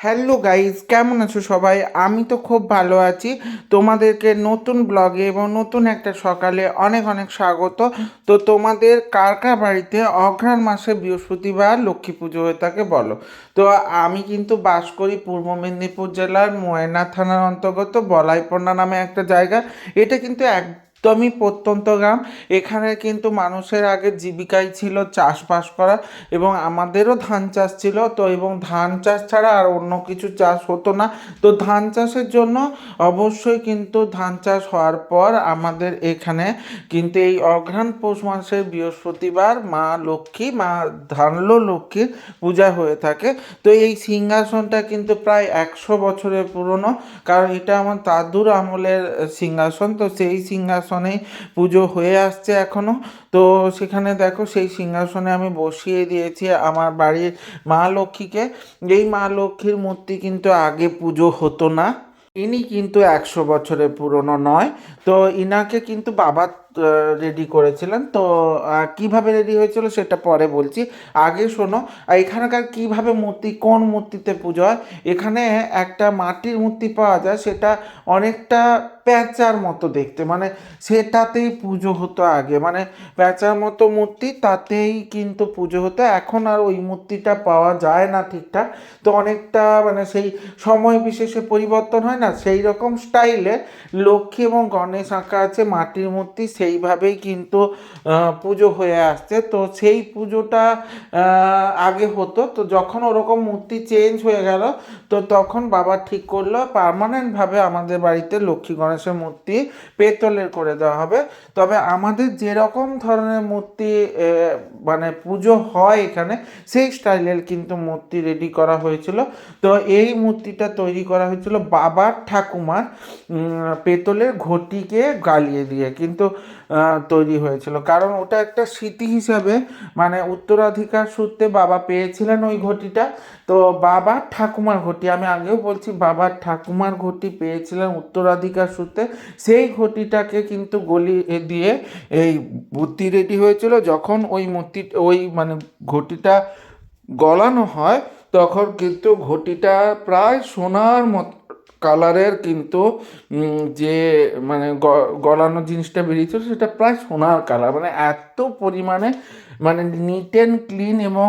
Hello guys কেমন আছো সবাই? আমি তো খুব ভালো আছি। তোমাদেরকে নতুন ব্লগে এবং নতুন একটা সকালে অনেক অনেক স্বাগত। তো তোমাদের কার কার বাড়িতে অঘ্রাণ মাসে বৃহস্পতিবার লক্ষ্মী পুজো হয়ে থাকে বলো। তো আমি কিন্তু বাস করি পূর্ব মেদিনীপুর জেলার ময়না থানার অন্তর্গত বলাইপন্না নামে একটা জায়গা। এটা কিন্তু এক একদমই প্রত্যন্ত গ্রাম। এখানে কিন্তু মানুষের আগে জীবিকাই ছিল চাষবাস করা এবং আমাদেরও ধান চাষ ছিল। তো এবং ধান চাষ ছাড়া আর অন্য কিছু চাষ হতো না। তো ধান চাষের জন্য অবশ্যই কিন্তু ধান চাষ হওয়ার পর আমাদের এখানে কিন্তু এই অঘ্রাণ পৌষ মাসের বৃহস্পতিবার মা লক্ষ্মী, মা ধানলো লক্ষ্মীর পূজা হয়ে থাকে। তো এই সিংহাসনটা কিন্তু প্রায় একশো বছরের পুরনো। কারণ এটা আমার দাদুর আমলের সিংহাসন। তো সেই সিংহাসন সিংহাসনে পুজো হয়ে আসছে এখনও তো সেখানে দেখো সেই সিংহাসনে আমি বসিয়ে দিয়েছি আমার বাড়ির মা লক্ষ্মীকে। এই মা লক্ষ্মীর মূর্তি কিন্তু আগে পুজো হতো না। ইনি কিন্তু একশো বছরের পুরনো নয়। তো ইনাকে কিন্তু বাবা রেডি করেছিলেন। তো কীভাবে রেডি হয়েছিল সেটা পরে বলছি। আগে শোনো, এখানকার কীভাবে মূর্তি, কোন মূর্তিতে পুজো হয়? এখানে একটা মাটির মূর্তি পাওয়া যায়, সেটা অনেকটা প্যাঁচার মতো দেখতে। মানে সেটাতেই পুজো হতো আগে। মানে প্যাঁচার মতো মূর্তি, তাতেই কিন্তু পুজো হতো। এখন আর ওই মূর্তিটা পাওয়া যায় না ঠিকঠাক। তো অনেকটা মানে সেই সময় বিশেষে পরিবর্তন হয় না। সেই রকম স্টাইলে লক্ষ্মী এবং গণেশ আঁকা আছে মাটির মূর্তি সেইভাবেই কিন্তু পুজো হয়ে আসছে। তো সেই পুজোটা আগে হতো। তো যখন ওরকম মূর্তি চেঞ্জ হয়ে গেল, তো তখন বাবা ঠিক করল পার্মানেন্টভাবে আমাদের বাড়িতে লক্ষ্মী গণেশের মূর্তি পেতলের করে দেওয়া হবে। তবে আমাদের যেরকম ধরনের মূর্তি মানে পুজো হয় এখানে, সেই স্টাইলের কিন্তু মূর্তি রেডি করা হয়েছিল। তো এই মূর্তিটা তৈরি করা হয়েছিল বাবার ঠাকুমার পেতলের ঘটিকে গালিয়ে দিয়ে। কিন্তু তৈরি হয়েছিল। কারণ ওটা একটা স্মৃতি হিসাবে মানে উত্তরাধিকার সূত্রে বাবা পেয়েছিলেন ওই ঘটিটা। তো বাবার ঠাকুমার ঘটি, আমি আগেও বলছি বাবার ঠাকুমার ঘটি পেয়েছিলেন উত্তরাধিকার সূত্রে। সেই ঘটিটাকে কিন্তু গলি দিয়ে এই মূর্তি রেডি হয়েছিল। যখন ওই মূর্তি, ওই মানে ঘটিটা গলানো হয়, তখন কিন্তু ঘটিটা প্রায় সোনার মতো কালারের কিন্তু যে মানে গলানো জিনিসটা বেরিয়েছিল সেটা প্রায় সোনার কালার। মানে এত পরিমাণে মানে নিট অ্যান্ড ক্লিন এবং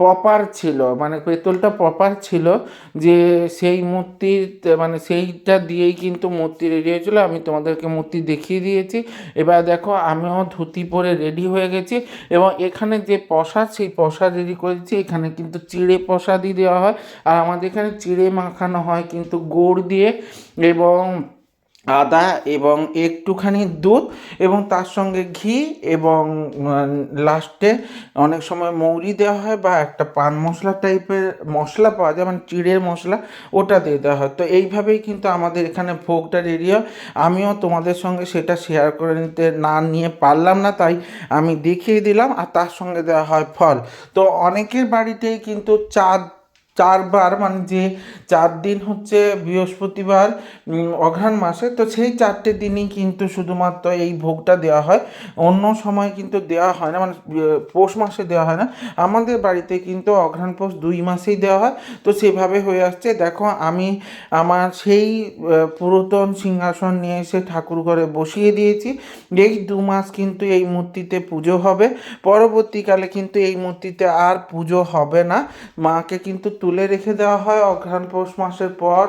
প্রপার ছিল মানে পেতলটা প্রপার ছিল যে সেই মূর্তির মানে সেইটা দিয়েই কিন্তু মূর্তি রেডি হয়েছিল। আমি তোমাদেরকে মূর্তি দেখিয়ে দিয়েছি। এবার দেখো, আমিও ধুতি পরে রেডি হয়ে গেছি এবং এখানে যে প্রসাদ, সেই প্রসাদ রেডি করেছি এখানে কিন্তু চিড়ে প্রসাদই দেওয়া হয়। আর আমাদের এখানে চিড়ে মাখানো হয় কিন্তু গুড় দিয়ে এবং আদা এবং একটুখানি দুধ এবং তার সঙ্গে ঘি এবং লাস্টে অনেক সময় মৌরি দেওয়া হয় বা একটা পান মশলা টাইপের মশলা পাওয়া যায় মানে চিড়ের মশলা, ওটা দিয়ে দেওয়া হয়। তো এইভাবেই কিন্তু আমাদের এখানে ভোগটা রেডি হয় আমিও তোমাদের সঙ্গে সেটা শেয়ার করে নিতে না নিয়ে পারলাম না, তাই আমি দেখিয়ে দিলাম আর তার সঙ্গে দেওয়া হয় ফল। তো অনেকের বাড়িতেই কিন্তু চাঁদ চারবার মানে যে চার দিন হচ্ছে বৃহস্পতিবার অঘ্রাণ মাসে, তো সেই চারটে দিনই কিন্তু শুধুমাত্র এই ভোগটা দেওয়া হয়। অন্য সময় কিন্তু দেওয়া হয় না মানে পৌষ মাসে দেওয়া হয় না। আমাদের বাড়িতে কিন্তু অঘ্রাণ পৌষ দুই মাসেই দেওয়া হয়। তো সেভাবে হয়ে আসছে। দেখো, আমি আমার সেই পুরাতন সিংহাসন নিয়ে এসে ঠাকুর ঘরে বসিয়ে দিয়েছি। এই দু মাস কিন্তু এই মূর্তিতে পুজো হবে। পরবর্তীকালে কিন্তু এই মূর্তিতে আর পুজো হবে না। মাকে কিন্তু তুলে রেখে দেওয়া হয়। অঘ্রাণ পৌষ মাসের পর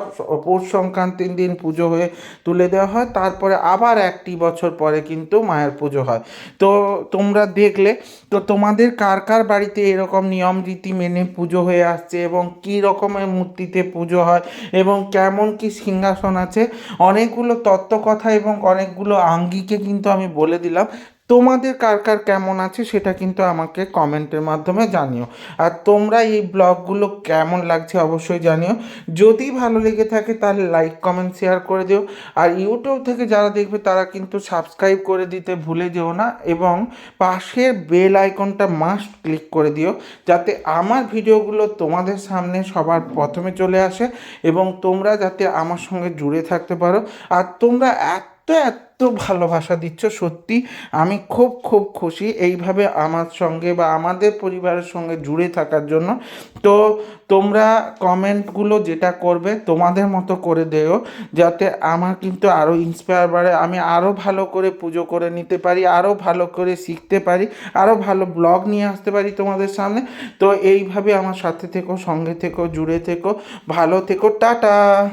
পৌষ সংক্রান্তির দিন পুজো হয়ে তুলে দেওয়া হয়। তারপরে আবার একটি বছর পরে কিন্তু মায়ের পুজো হয়। তো তোমরা দেখলে, তো তোমাদের কার কার বাড়িতে এরকম নিয়ম রীতি মেনে পুজো হয়ে আসছে এবং কী রকমের মূর্তিতে পুজো হয় এবং কেমন কি সিংহাসন আছে, অনেকগুলো তত্ত্ব কথা এবং অনেকগুলো আঙ্গিকে কিন্তু আমি বলে দিলাম। তোমাদের কার কার কেমন আছে সেটা কিন্তু আমাকে কমেন্টের মাধ্যমে জানিও। আর তোমরা এই ব্লগগুলো কেমন লাগছে অবশ্যই জানিও। যদি ভালো লেগে থাকে তাহলে লাইক কমেন্ট শেয়ার করে দিও। আর ইউটিউব থেকে যারা দেখবে তারা কিন্তু সাবস্ক্রাইব করে দিতে ভুলে যেও না এবং পাশের বেল আইকনটা মাস্ট ক্লিক করে দিও যাতে আমার ভিডিওগুলো তোমাদের সামনে সবার প্রথমে চলে আসে এবং তোমরা যাতে আমার সঙ্গে জুড়ে থাকতে পারো। আর তোমরা এত এত এত ভালোবাসা দিচ্ছ, সত্যি আমি খুব খুব খুশি এইভাবে আমার সঙ্গে বা আমাদের পরিবারের সঙ্গে জুড়ে থাকার জন্য। তো তোমরা কমেন্টগুলো যেটা করবে তোমাদের মতো করে দেও, যাতে আমার কিন্তু আরও ইন্সপায়ার বাড়ে, আমি আরও ভালো করে পুজো করে নিতে পারি আরও ভালো করে শিখতে পারি আরও ভালো ব্লগ নিয়ে আসতে পারি তোমাদের সামনে। তো এইভাবে আমার সাথে থেকো, সঙ্গে থেকো, জুড়ে থেকো, ভালো থেকো, টাটা!